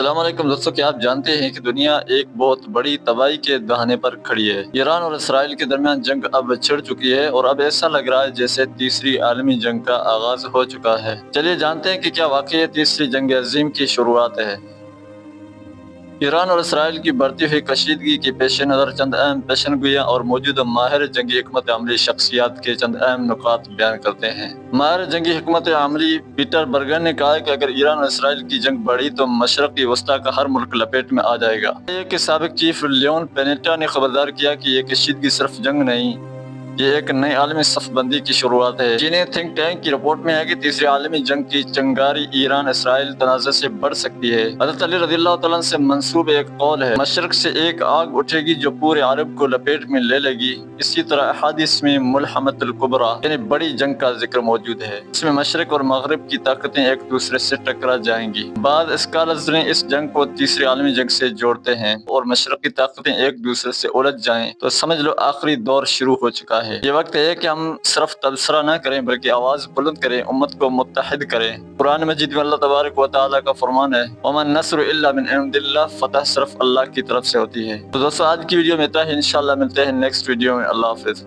السلام علیکم دوستوں کیا آپ جانتے ہیں کہ دنیا ایک بہت بڑی تباہی کے دہانے پر کھڑی ہے؟ ایران اور اسرائیل کے درمیان جنگ اب چھڑ چکی ہے اور اب ایسا لگ رہا ہے جیسے تیسری عالمی جنگ کا آغاز ہو چکا ہے۔ چلیے، جانتے ہیں کہ کیا واقعی تیسری جنگ عظیم کی شروعات ہے۔ ایران اور اسرائیل کی بڑھتی ہوئی کشیدگی کے پیش نظر چند اہم پیشن گوئیاں اور موجودہ ماہر جنگی حکمت عملی شخصیات کے چند اہم نکات بیان کرتے ہیں۔ ماہر جنگی حکمت عملی پیٹر برگر نے کہا کہ اگر ایران اور اسرائیل کی جنگ بڑھی تو مشرقی وسطی کا ہر ملک لپیٹ میں آ جائے گا۔ یہ کہ سابق چیف لیون پینیٹا نے خبردار کیا کہ یہ کشیدگی صرف جنگ نہیں یہ ایک نئی عالمی صف بندی کی شروعات ہے۔ چینی تھنک ٹینک کی رپورٹ میں ہے کہ تیسری عالمی جنگ کی چنگاری ایران اسرائیل تنازع سے بڑھ سکتی ہے۔ حضرت علی رضی اللہ تعالیٰ سے منصوب ایک قول ہے، مشرق سے ایک آگ اٹھے گی جو پورے عرب کو لپیٹ میں لے لے گی۔ اسی طرح احادیث میں ملحمت القبرا یعنی بڑی جنگ کا ذکر موجود ہے۔ اس میں مشرق اور مغرب کی طاقتیں ایک دوسرے سے ٹکرا جائیں گی۔ بعض اسکالرز نے اس جنگ کو تیسری عالمی جنگ سے جوڑتے ہیں اور مشرقی طاقتیں ایک دوسرے سے الجھ جائیں۔ تو سمجھ لو آخری دور شروع ہو چکا ہے۔ یہ وقت ہے کہ ہم صرف تبصرہ نہ کریں، بلکہ آواز بلند کریں، امت کو متحد کریں۔ قرآن مجید میں اللہ تبارک و تعالیٰ کا فرمان ہے امن نصر اللہ من عند اللہ فتح صرف اللہ کی طرف سے ہوتی ہے۔ تو دوستو، آج کی ویڈیو میں اتنا ہی۔ انشاءاللہ ملتے ہیں نیکسٹ ویڈیو میں۔ اللہ حافظ۔